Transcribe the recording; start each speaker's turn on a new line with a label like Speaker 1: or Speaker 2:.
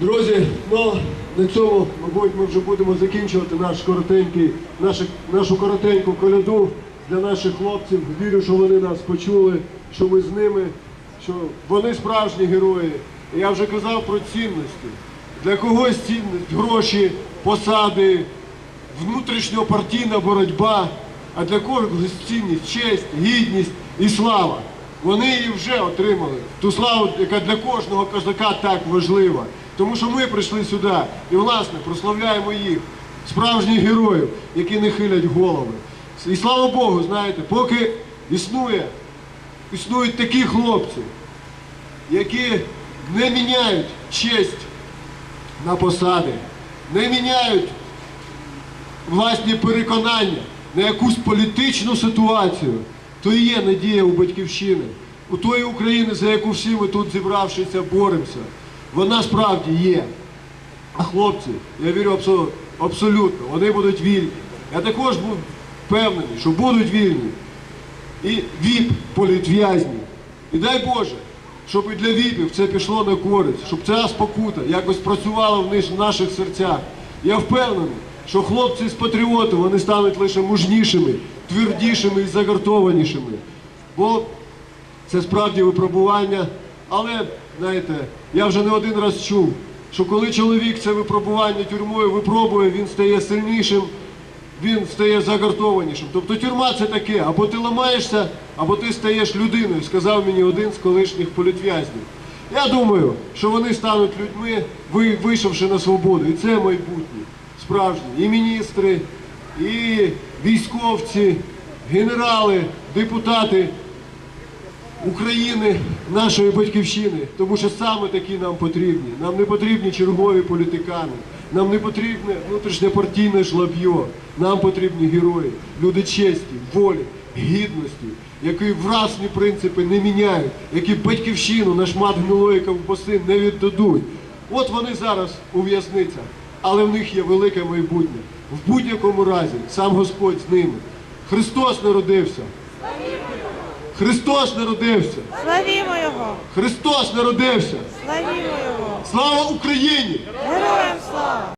Speaker 1: Друзі, ну на цьому, мабуть, ми вже будемо закінчувати наш коротенький, нашу, нашу коротеньку коляду для наших хлопців. Вірю, що вони нас почули, що ми з ними, що вони справжні герої. Я вже казав про цінності. Для когось цінність, гроші, посади, внутрішньопартійна боротьба, а для когось цінність, честь, гідність і слава. Вони її вже отримали. Ту славу, яка для кожного козака так важлива. Тому що ми прийшли сюди і, власне, прославляємо їх, справжніх героїв, які не хилять голови. І слава Богу, знаєте, поки існує, існують такі хлопці, які не міняють честь на посади, не міняють власні переконання на якусь політичну ситуацію, то і є надія у батьківщини, у тої України, за яку всі ми тут зібравшися, боремося. Вона справді є. А хлопці, я вірю абсолютно, вони будуть вільні. Я також був впевнений, що будуть вільні. І віп політв'язні. І дай Боже, щоб і для віпів це пішло на користь, щоб ця спокута якось працювала в наших серцях. Я впевнений, що хлопці з патріотів вони стануть лише мужнішими, твердішими і загартованішими. Бо це справді випробування, але знаєте, я вже не один раз чув, що коли чоловік це випробування тюрмою випробує, він стає сильнішим, він стає загартованішим. Тобто тюрма це таке, або ти ламаєшся, або ти стаєш людиною, сказав мені один з колишніх політв'язнів. Я думаю, що вони стануть людьми, вийшовши на свободу. І це майбутнє справжні. І міністри, і військовці, генерали, депутати. України, нашої батьківщини, тому що саме такі нам потрібні. Нам не потрібні чергові політикани, нам не потрібне внутрішнє партійне жлоб'йо, нам потрібні герої, люди честі, волі, гідності, які власні принципи не міняють, які батьківщину на шмат гнилої ковбаси не віддадуть. От вони зараз у в'язницях, але в них є велике майбутнє. В будь-якому разі сам Господь з ними. Христос народився. Христос народився!
Speaker 2: Славімо Його!
Speaker 1: Христос народився!
Speaker 2: Славімо Його!
Speaker 1: Слава Україні!
Speaker 2: Героям слава!